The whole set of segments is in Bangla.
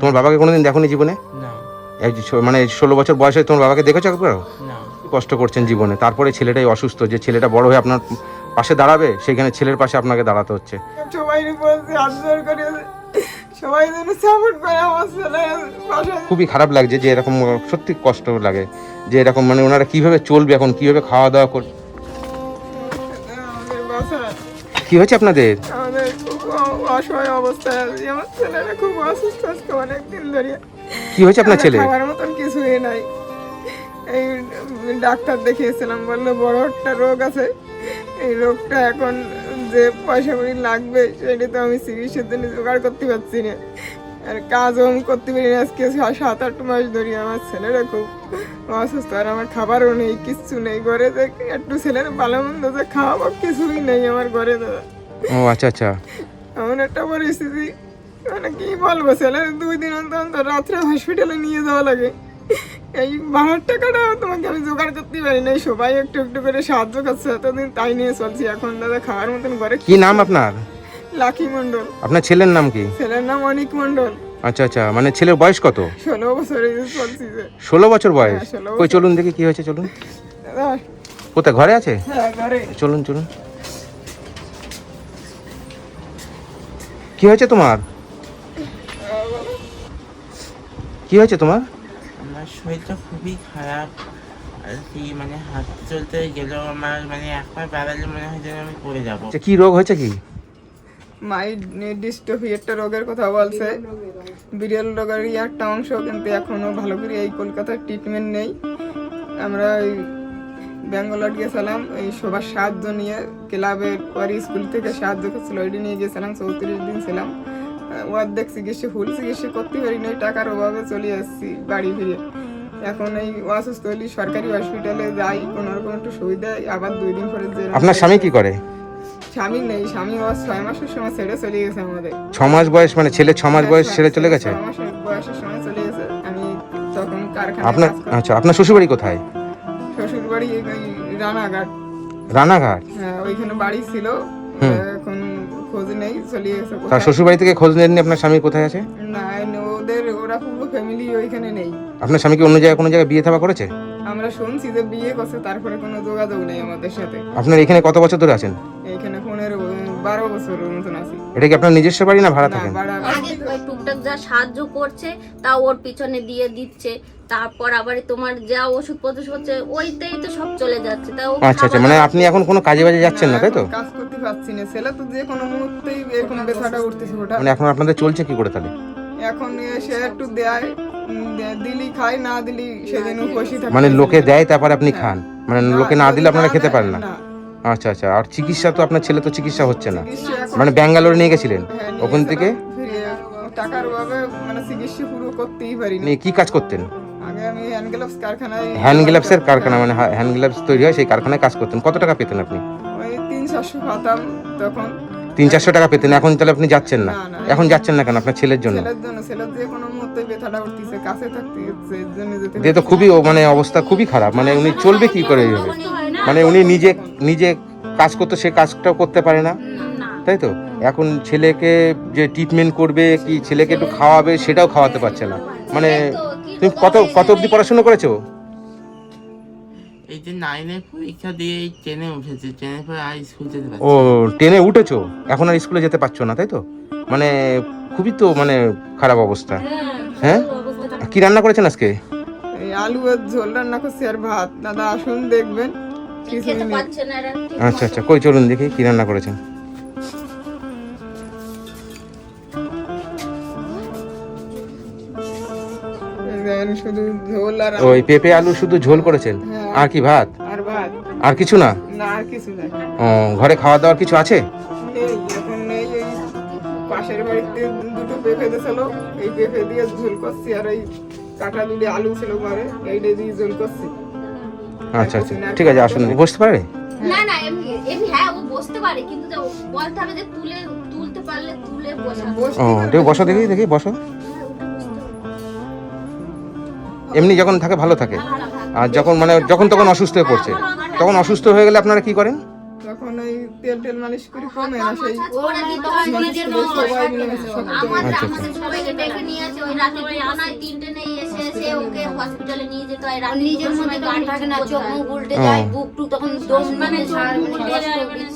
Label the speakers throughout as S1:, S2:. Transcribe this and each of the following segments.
S1: তোমার বাবাকে কোনোদিন দেখোনি জীবনে? মানে ষোলো বছর বয়সে তোমার বাবাকে দেখেছ একবার? কষ্ট করছেন জীবনে? তারপরে ছেলেটাই অসুস্থ যে ছেলেটা বড় হয়ে আপনার পাশে দাঁড়াবে সেখানে ছেলের পাশে আপনাকে দাঁড়াতে হচ্ছে।
S2: করে। করে
S1: খুবই খারাপ লাগছে যে এরকম সত্যি কষ্ট লাগে যে এরকম মানে ওনারা কীভাবে চলবে এখন কীভাবে খাওয়া দাওয়া করবে
S2: আমাদের
S1: কি হয়েছে আপনাদের?
S2: অসহায় অবস্থায় আছি আমার ছেলেরা খুব অসুস্থ আজকে অনেকদিন ধরে।
S1: কি হয়েছে আপনার ছেলে?
S2: খাবার মতন কিছুই নাই। এই ডাক্তার দেখিয়েছিলাম বলল বড় একটা রোগ আছে। এই রোগটা এখন যে পয়সা করি লাগবে সেটা তো আমি চিকিৎসার জন্য জোগাড় করতে পারছি না। আর কাজও আমি করতে পারি না আজকে সাত আট মাস ধরে। আমার ছেলেরা খুব অসুস্থ আর আমার খাবারও নেই কিচ্ছু নেই। ঘরে যে একটু ছেলের ভালো মন্দ যে খাওয়াবো কিছুই নেই আমার ঘরে দাদা।
S1: ও আচ্ছা আচ্ছা।
S2: এমন একটা পরিস্থিতি। মানে কি বলব ছেলের দুই দিন অন্তর অন্তর রাত্রে হসপিটালে নিয়ে যাওয়া লাগে। এই ভাড়ার টাকাটা তোমাকে আমি জোগাড় করতে পারি না সবাই একটু একটু করে সাহায্য করছে এতদিন তাই নিয়ে চলছি। এখন দাদা খাওয়ার মতন ঘরে
S1: কি নাম আপনার?
S2: লাকি মণ্ডল।
S1: আপনার ছেলের নাম কি?
S2: ছেলের নাম অনিক মণ্ডল।
S1: আচ্ছা আচ্ছা মানে ছেলের বয়স কত?
S2: ষোলো বছরে চলছি
S1: ষোলো বছর বয়স?
S2: হ্যাঁ, ষোলো
S1: কই চলুন দেখি কি হয়েছে চলুন। কোথায় ঘরে আছে?
S2: হ্যাঁ
S1: চলুন চলুন। কি হয়েছে তোমার? কি হয়েছে তোমার?
S3: আমার শরীরটা খুবই খারাপ। আর কি মানে হাঁটতে চলতে গেলেও আমার মানে একবার বেড়ালে মনে হয় যেন আমি পড়ে যাব।
S1: আচ্ছা, কি রোগ হয়েছে কি?
S2: মায়ের ডিস্টোফি একটা রোগের কথা বলছে। বিরল রোগেরই একটা অংশ কিন্তু এখনও ভালো করে এই কলকাতার ট্রিটমেন্ট নেই। আমরা ওই ব্যাঙ্গালোর গেছিলাম এই সবার সাহায্য নিয়ে ক্লাবের পর স্কুল থেকে সাহায্য করছিল ওইটি নিয়ে গেছিলাম চৌত্রিশ দিন ছিলাম। অর্ধেক চিকিৎসা ফুল চিকিৎসা করতে পারি না টাকার অভাবে চলে আসছি বাড়ি ফিরে। এখন এই অসুস্থ হলে সরকারি হসপিটালে যাই কোনো রকম একটু সুবিধা আবার দুই দিন পরে যে
S1: আপনার স্বামী কি করে?
S2: স্বামী নেই স্বামী ও ছয় মাসের সময় ছেড়ে চলে গেছে আমাদের।
S1: ছ মাস বয়স মানে ছেলে ছ মাস বয়স ছেড়ে চলে গেছে?
S2: ছয় মাসের বয়সের সময় চলে গেছে আমি তখন কারখানায়
S1: আপনার আচ্ছা আপনার শ্বশুরবাড়ি কোথায়?
S2: বাড়ি রানাঘাট।
S1: রানাঘাট?
S2: হ্যাঁ ওইখানে বাড়ি ছিল। এখন খোঁজ নেই চলে গেছে
S1: তার
S2: শ্বশুর
S1: শ্বশুরবাড়ি থেকে খোঁজ নেননি আপনার স্বামী কোথায় আছে?
S2: না ওদের ওরা পুরো ফ্যামিলি ওইখানে নেই।
S1: আপনার স্বামী কি অন্য জায়গায় কোনো জায়গায় বিয়ে থাবা করেছে?
S2: আমরা শুনছি যে বিয়ে করছে তারপরে কোনো যোগাযোগ নেই আমাদের সাথে।
S1: আপনার এখানে কত বছর ধরে আছেন?
S2: এইখানে পনেরো বারো বছরের মতন আছি।
S1: এটা কি আপনার নিজস্ব বাড়ি না ভাড়া থাকেন
S4: আগে ওই টুকটাক যা সাহায্য করছে তা ওর পিছনে দিয়ে দিচ্ছে। তারপর আবার তোমার যা ওষুধপত্র হচ্ছে ওইতেই তো সব চলে যাচ্ছে। তা
S1: আচ্ছা আচ্ছা মানে আপনি এখন কোনো কাজে বাজে যাচ্ছেন না তাই তো?
S2: কাজ করতে পারছি না। ছেলে তো যে কোনো মুহূর্তেই এরকম ব্যথাটা উঠতেছে ওটা।
S1: মানে এখন আপনাদের চলছে কি করে তাহলে?
S2: এখন সে একটু দেয় দিলি খাই না দিলি সেদিন উপসী থাকে
S1: মানে লোকে দেয় তারপর আপনি খান। মানে লোকে না দিলে আপনারা খেতে পারেন না। আচ্ছা আচ্ছা। আর চিকিৎসা তো আপনার ছেলে তো চিকিৎসা হচ্ছে না। মানে ব্যাঙ্গালোরে নিয়ে গেছিলেন?
S2: হ্যাঁ,
S1: ওখান থেকে?
S2: টাকার অভাবে মানে চিকিৎসা পুরো করতেই পারি
S1: কি কাজ করতেন?
S2: আগে আমি হ্যান্ড গ্লাভস কারখানায়
S1: হ্যান্ড গ্লাভসের কারখানা মানে হ্যান্ড গ্লাভস তৈরি হয় সেই কারখানায় কাজ করতেন। কত টাকা পেতেন আপনি?
S2: ওই তিন চারশো পাতাম তখন।
S1: তিন চারশো টাকা পেতেন এখন তাহলে আপনি যাচ্ছেন না। এখন যাচ্ছেন না কেন আপনার ছেলের জন্য? দিয়ে তো খুবই মানে অবস্থা খুবই খারাপ মানে উনি চলবে কি করে এইভাবে? মানে উনি নিজে নিজে কাজ করতে সে কাজটাও করতে পারে না।
S4: না।
S1: তাই তো? এখন ছেলেকে যে ট্রিটমেন্ট করবে কি ছেলেকে একটু খাওয়াবে সেটাও খাওয়াতে পারছে না। মানে তুমি কত কত অবধি পড়াশোনা করেছ?
S3: এই যে নাইনের পরীক্ষা দিয়ে এই ট্রেনে উঠেছে। ট্রেনের পরে আর স্কুল যেতে
S1: ও
S3: পারছি
S1: উঠেছো? এখন আর স্কুলে যেতে পারছ না তাই তো? মানে খুবই তো মানে খারাপ অবস্থা। হ্যাঁ? কি রান্না করেছেন আজকে?
S2: এই আলু আর ঝোল রান্না করছি আর ভাত। দাদা আসুন দেখবেন।
S4: না এরা। ঠিক
S1: আচ্ছা আচ্ছা কই চলুন দেখি কি রান্না করেছেন।
S2: এই দেখেন শুধু ঝোল আর
S1: ওই পেঁপে আলু শুধু ঝোল করেছেন?
S2: হ্যাঁ।
S1: আর কি ভাত?
S2: আর
S1: কিছু না?
S2: না আর কিছু নাই
S1: ও ঘরে খাওয়া দাওয়ার কিছু আছে?
S2: নেই এখন পাশের বাড়িতে দুটো পেঁপে দিয়েছিল। এই পেঁপে দিয়ে ঝোল করছি আর এই আলু ছিল ঘরে এইটা দিয়ে ঝোল করছি।
S1: আচ্ছা আচ্ছা। ঠিক আছে আসুন। বসতে পারে?
S4: না না এমনি এমনি হ্যাঁ ও বসতে পারে কিন্তু বলতে হবে যে তুলে তুলতে পারলে তুলে বসা।
S1: ও দেখি বসো দেখি দেখি বসো। এমনি যখন থাকে ভালো থাকে। আর যখন মানে যখন তখন অসুস্থ হয়ে পড়ছে। তখন অসুস্থ হয়ে গেলে আপনারা কি করেন?
S2: তখন ওই তেল টেল মালিশ করে কমে না সেই
S4: করে দিতে হয় নিজের মতো
S2: সবাই মিলেমিশে
S4: আমাদের
S1: আচ্ছা,
S4: আমাদের সবাইকে ডেকে নিয়ে আছে ওই রাতে তিনটে নেই এসে এসে ওকে হসপিটালে নিয়ে যেতে হয় রাতে
S5: নিজের মধ্যে গান থাকে না চোখ মুখ উল্টে
S1: ও।
S5: যায় বুক টুক তখন দম
S4: মানে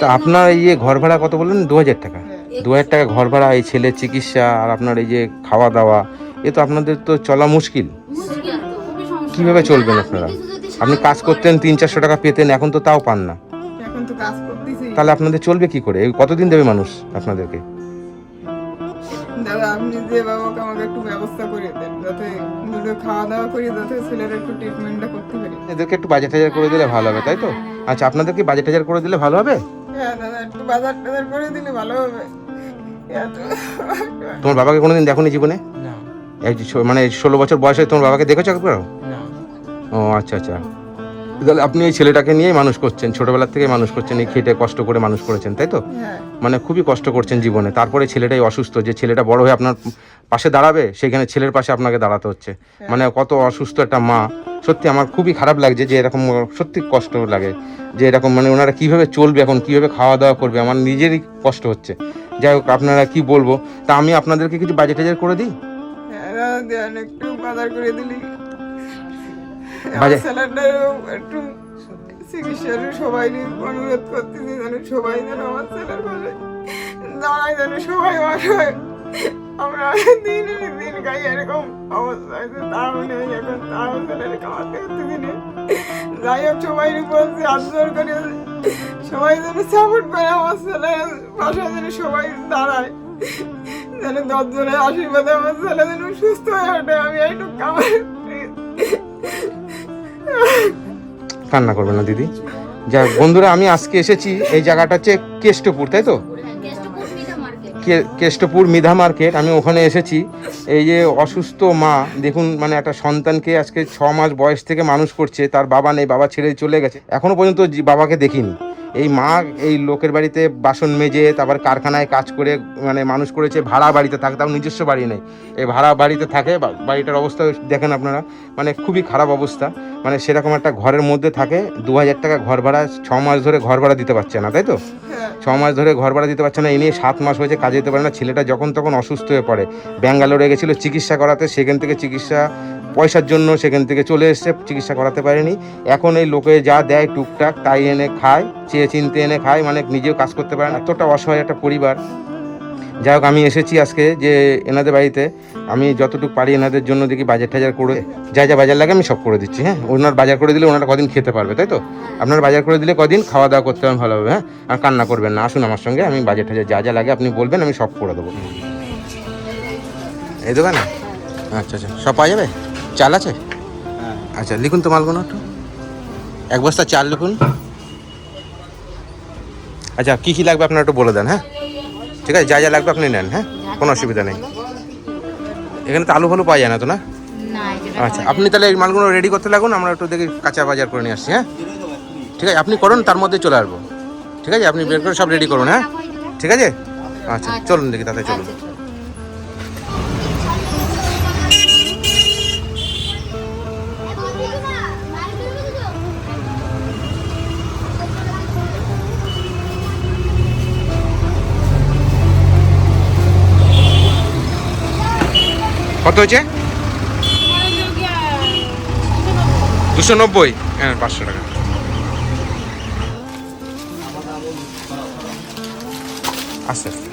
S1: তা আপনার এই যে ঘর ভাড়া কত বললেন? দু হাজার টাকা। দু হাজার টাকা ঘর ভাড়া এই ছেলের চিকিৎসা আর আপনার এই যে খাওয়া দাওয়া এ তো আপনাদের তো চলা মুশকিল।
S4: মুশকিল তো খুবই সমস্যা।
S1: কীভাবে চলবেন আপনারা? আপনি কাজ করতেন তিন চারশো টাকা পেতেন এখন তো তাও পান না।
S2: তো কাজ করতেছি।
S1: তাহলে আপনাদের চলবে কি করে? কতদিন দেবে মানুষ আপনাদেরকে?
S2: দাদা আপনি যে বাবাকে আমাকে একটু ব্যবস্থা করে দেন যাতে দুটো খাওয়া দাওয়া করি যাতে ছেলের একটু ট্রিটমেন্টটা করতে পারি।
S1: এদেরকে একটু বাজেট হাজার করে দিলে ভালো হবে তাই তো? আচ্ছা আপনাদেরকে বাজেট হাজার করে দিলে ভালো হবে?
S2: হ্যাঁ দাদা একটু বাজার টাজার করে দিলে ভালো হবে।
S1: তোমার বাবাকে কোনোদিন দেখোনি জীবনে?
S3: না।
S1: এই যে মানে ষোলো বছর বয়সে তোমার বাবাকে দেখেছ একবার
S3: না।
S1: ও আচ্ছা আচ্ছা। তাহলে আপনি এই ছেলেটাকে নিয়েই মানুষ করছেন ছোটবেলার থেকে মানুষ করছেন এই খেটে কষ্ট করে মানুষ করেছেন তাই তো?
S2: হ্যাঁ।
S1: মানে খুবই কষ্ট করছেন জীবনে। তারপরে ছেলেটাই অসুস্থ যে ছেলেটা বড় হয়ে আপনার পাশে দাঁড়াবে সেখানে ছেলের পাশে আপনাকে দাঁড়াতে হচ্ছে। মানে কত অসুস্থ একটা মা। সত্যি আমার খুবই খারাপ লাগছে যে এরকম সত্যি কষ্ট লাগে যে এরকম মানে ওনারা কীভাবে চলবে এখন কীভাবে খাওয়া দাওয়া করবে আমার নিজেরই কষ্ট হচ্ছে। যাই হোক আপনারা কি বলব? তা আমি আপনাদেরকে কিছু বাজেট টাজেট করে দিই?
S2: হ্যাঁ করে দিলি।
S1: বাজার-
S2: স্যালাডটারও একটু চিকিৎসার সবাই অনুরোধ করতেছি যেন সবাই যেন আমার ছেলের পাশে দাঁড়ায়, যেন সবাই অসহায় আমরা দিন দিন খাই, এরকম অবস্থা আছে তাও নেই, এখন তাও ছেলের খাওয়াতে হচ্ছে না। যাই হোক, সবাই বলছে আন্দোলন করে সবাই যেন সাপোর্ট করে আমার ছেলের পাশে, যেন সবাই দাঁড়ায়। যেন দশজনের আশীর্বাদে আমার ছেলে যেন সুস্থ হয়ে ওঠে। আমি একটু কামাই
S1: কান্না করবে না, দিদি। যা বন্ধুরা, আমি আজকে এসেছি এই জায়গাটা হচ্ছে কেষ্টপুর, তাই তো?
S4: কেষ্টপুর
S1: মিধা মার্কেট, আমি ওখানে এসেছি। এই যে অসুস্থ মা, দেখুন মানে একটা সন্তানকে আজকে ছ মাস বয়স থেকে মানুষ করছে, তার বাবা নেই, বাবা ছেড়ে চলে গেছে। এখনও পর্যন্ত বাবাকে দেখিনি। এই মা এই লোকের বাড়িতে বাসন মেজে, তারপর কারখানায় কাজ করে মানে মানুষ করেছে, ভাড়া বাড়িতে থাকে, তাও নিজস্ব বাড়ি নেই। এই ভাড়া বাড়িতে থাকে বাড়িটার অবস্থা দেখেন আপনারা মানে খুবই খারাপ অবস্থা। মানে সেরকম একটা ঘরের মধ্যে থাকে, দু হাজার টাকা ঘর ভাড়া, ছ মাস ধরে ঘর ভাড়া দিতে পারছে না, তাই তো? ছ মাস ধরে ঘর ভাড়া দিতে পারছে না, এ নিয়ে সাত মাস হয়েছে, কাজে যেতে পারে না, ছেলেটা যখন তখন অসুস্থ হয়ে পড়ে। ব্যাঙ্গালোরে গেছিল চিকিৎসা করাতে, সেখান থেকে চিকিৎসা পয়সার জন্য সেখান থেকে চলে এসছে, চিকিৎসা করাতে পারেনি। এখন এই লোকে যা দেয় টুকটাক, তাই এনে খায়, চেয়ে চিনতে এনে খায় মানে নিজেও কাজ করতে পারে না। এতটা অসহায় একটা পরিবার। যাই হোক, আমি এসেছি আজকে যে এনাদের বাড়িতে। আমি যতটুকু পারি এনাদের জন্য দেখি বাজার টাজার করে, যা যা বাজার লাগে আমি সব করে দিচ্ছি হ্যাঁ? ওনার বাজার করে দিলে ওনারা কদিন খেতে পারবে, তাই তো? আপনার বাজার করে দিলে কদিন খাওয়া দাওয়া করতে হবে ভালো হবে হ্যাঁ? আর কান্না করবেন না। আসুন আমার সঙ্গে, আমি বাজার টাজার যা যা লাগে আপনি বলবেন, আমি সব করে দেবো। এই দোকানে? আচ্ছা আচ্ছা। সব পাওয়া যাবে? চাল আছে? আচ্ছা লিখুন তো মালগুলো একটু। এক বস্তা চাল লিখুন। আচ্ছা কী কী লাগবে আপনার একটু বলে দেন হ্যাঁ? ঠিক আছে যা যা লাগবে আপনি নেন হ্যাঁ? কোনো অসুবিধা নেই। এখানে তো আলু ফালু পাওয়া যায় না তো না?
S5: না
S1: আচ্ছা আপনি তাহলে এই মালগুলো রেডি করতে লাগুন আমরা একটু দেখি কাঁচা বাজার করে নিয়ে আসছি হ্যাঁ? ঠিক আছে আপনি করুন তার মধ্যে চলে আসব। ঠিক আছে আপনি বের করে সব রেডি করুন হ্যাঁ? ঠিক আছে? আচ্ছা চলুন দেখি তাতে চলুন। কত হয়েছে? দুশো নব্বই। হ্যাঁ পাঁচশো টাকা। আস্তে আস্তে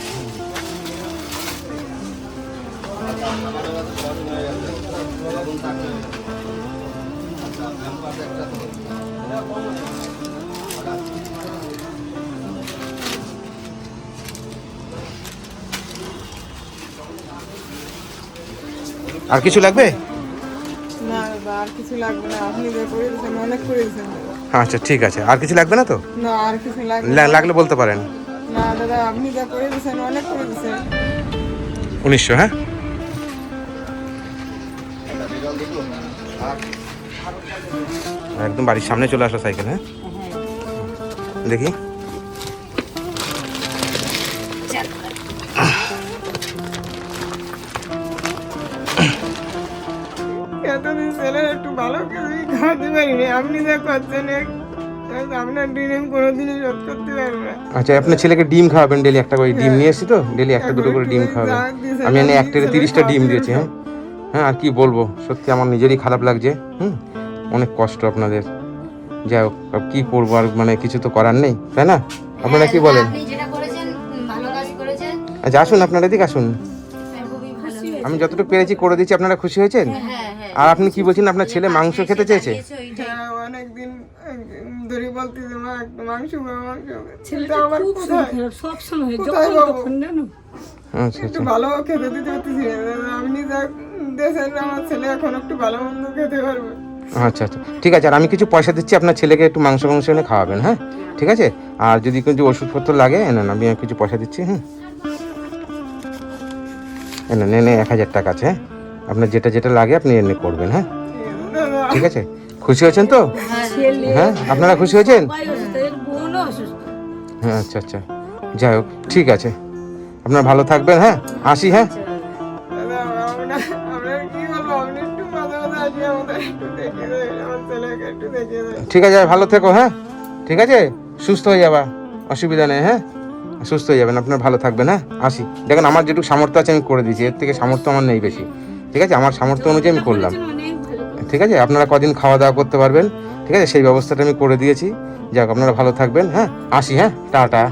S1: আর
S2: আর কিছু লাগবে।
S1: আচ্ছা ঠিক আছে। আর কিছু লাগবে না তো? লাগলে বলতে পারেন। উনিশশো হ্যাঁ? একদম বাড়ির সামনে চলে আসলো সাইকেল হ্যাঁ। দেখি।
S2: এতদিন ছেলের একটু ভালো কিছুই খাওয়াতে পারিনি আপনি যা করছেন আপনার আমি কোনোদিনই শোধ করতে পারব না।
S1: আচ্ছা আপনার ছেলেকে ডিম খাওয়াবেন ডেলি? একটা করে ডিম নিয়ে এসছি তো? ডেলি একটা দুটো করে ডিম খাওয়াবেন। আমি এনে একটা তিরিশটা ডিম দিয়েছি হ্যাঁ? হ্যাঁ আর কি বলব? সত্যি আমার নিজেরই খারাপ লাগছে হুম? অনেক কষ্ট আপনাদের। যাই হোক আর কি করব? আর মানে কিছু তো করার নেই তাই না? আপনারা কি বলেন?
S5: কাজ করেছেন।
S1: আচ্ছা আসুন আপনারা এদিকে আসুন।
S5: হ্যাঁ,
S1: আমি যতটুকু পেরেছি করে দিচ্ছি আপনারা খুশি হয়েছেন?
S5: হ্যাঁ হ্যাঁ।
S1: আর আপনি কি বলছেন আপনার ছেলে মাংস খেতে চেয়েছে।
S2: হ্যাঁ অনেকদিন ধরে বলতেছে মাংস আমার
S6: সব সময়?
S1: আচ্ছা
S2: একটু
S1: আচ্ছা
S2: ভালো খেতে দিতে পারতেছি না। আপনি যা দেশের আমার ছেলে এখন একটু ভালো মন্দ খেতে পারবে।
S1: আচ্ছা আচ্ছা। ঠিক আছে আর আমি কিছু পয়সা দিচ্ছি আপনার ছেলেকে একটু মাংস মাংস এনে খাওয়াবেন হ্যাঁ? ঠিক আছে? আর যদি কিছু ওষুধপত্র লাগে এনে আমি কিছু পয়সা দিচ্ছি হ্যাঁ এনে এনে এক হাজার টাকা আছে হ্যাঁ? আপনার যেটা যেটা লাগে আপনি এনে করবেন হ্যাঁ? ঠিক আছে? খুশি হয়েছেন তো? হ্যাঁ? আপনারা খুশি হয়েছেন? হ্যাঁ আচ্ছা আচ্ছা। যাই হোক, ঠিক আছে। আপনারা ভালো থাকবেন হ্যাঁ? আসি হ্যাঁ? ঠিক আছে, ভালো থেকো হ্যাঁ? ঠিক আছে? সুস্থ হয়ে যাবা। অসুবিধা নেই হ্যাঁ? সুস্থ হয়ে যাবেন, আপনার ভালো থাকবেন হ্যাঁ? আসি। দেখেন, আমার যেটুকু সামর্থ্য আছে, আমি করে দিয়েছি। এর থেকে সামর্থ্য আমার নেই বেশি। ঠিক আছে? আমার সামর্থ্য অনুযায়ী আমি করলাম। ঠিক আছে? আপনারা কদিন খাওয়া দাওয়া করতে পারবেন। ঠিক আছে? সেই ব্যবস্থাটা আমি করে দিয়েছি। যাক আপনারা ভালো থাকবেন হ্যাঁ? আসি হ্যাঁ? টাটা।